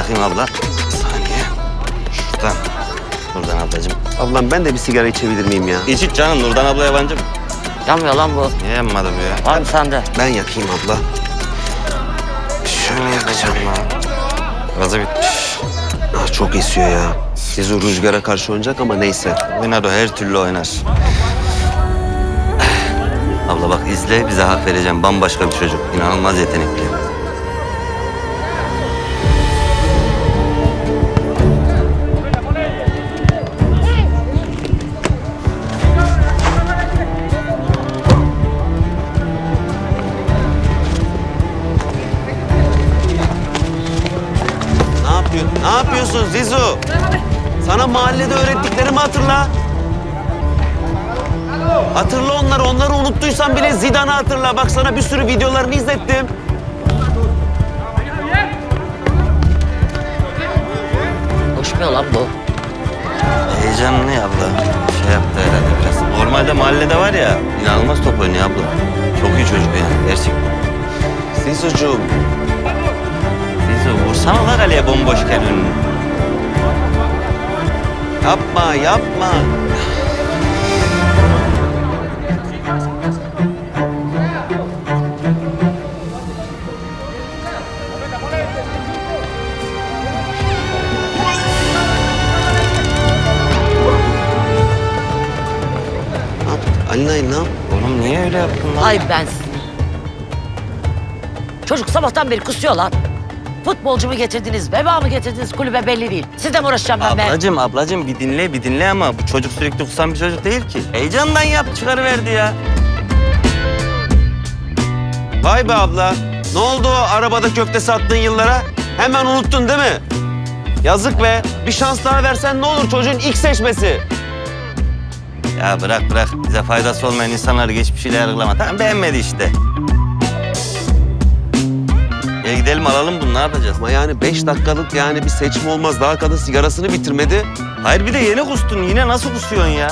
yakayım abla. Bir saniye. Şuradan. Nurdan ablacığım. Ablam ben de bir sigara içebilir miyim ya? İç iç canım Nurdan abla yabancı mı? Yanmıyor lan bu. Niye yanmadı bu ya? Var mı sende? Ben yakayım abla. Şöyle yakacağım ya. Gazı bitmiş. Ah, çok esiyor ya. Siz o rüzgara karşı oynayacak ama neyse. Oynar o her türlü oynar. Abla bak izle bize hak vereceğim. Bambaşka bir çocuk. İnanılmaz yetenekli. Yapıyorsun? Ne yapıyorsun Zizu? Sana mahallede öğrettiklerimi hatırla. Hatırla onları. Onları unuttuysan bile Zidane'ı hatırla. Bak sana bir sürü videolarını izlettim. Koşmuyor lan bu. Heyecanlı ya abla. Şey yaptı herhalde biraz. Normalde mahallede var ya inanılmaz top oynuyor abla. Çok iyi çocuk yani gerçekten. Zizucuğum. La kaleye bomboşken önüne. Yapma, yapma. Ne yaptın? Ali Nail ne yap? Oğlum niye öyle yaptın lan? Ay ben. Çocuk sabahtan beri kusuyor lan. Futbolcu mu getirdiniz, veba mı getirdiniz kulübe belli değil. Sizle mi uğraşacağım ben be? Ablacım ablacım bir dinle bir dinle ama bu çocuk sürekli kusan bir çocuk değil ki. Heyecandan yap çıkarıverdi ya. Vay be abla. Ne oldu o arabada köfte sattığın yıllara? Hemen unuttun değil mi? Yazık be. Bir şans daha versen ne olur çocuğun ilk seçmesi. Ya bırak bırak bize faydası olmayan insanları geçmişiyle yargılama. Tamam beğenmedi işte. Alalım bunu ne yapacağız? Ama yani beş dakikalık yani bir seçim olmaz. Daha kadın sigarasını bitirmedi. Hayır bir de yeni kustun yine nasıl kusuyorsun ya?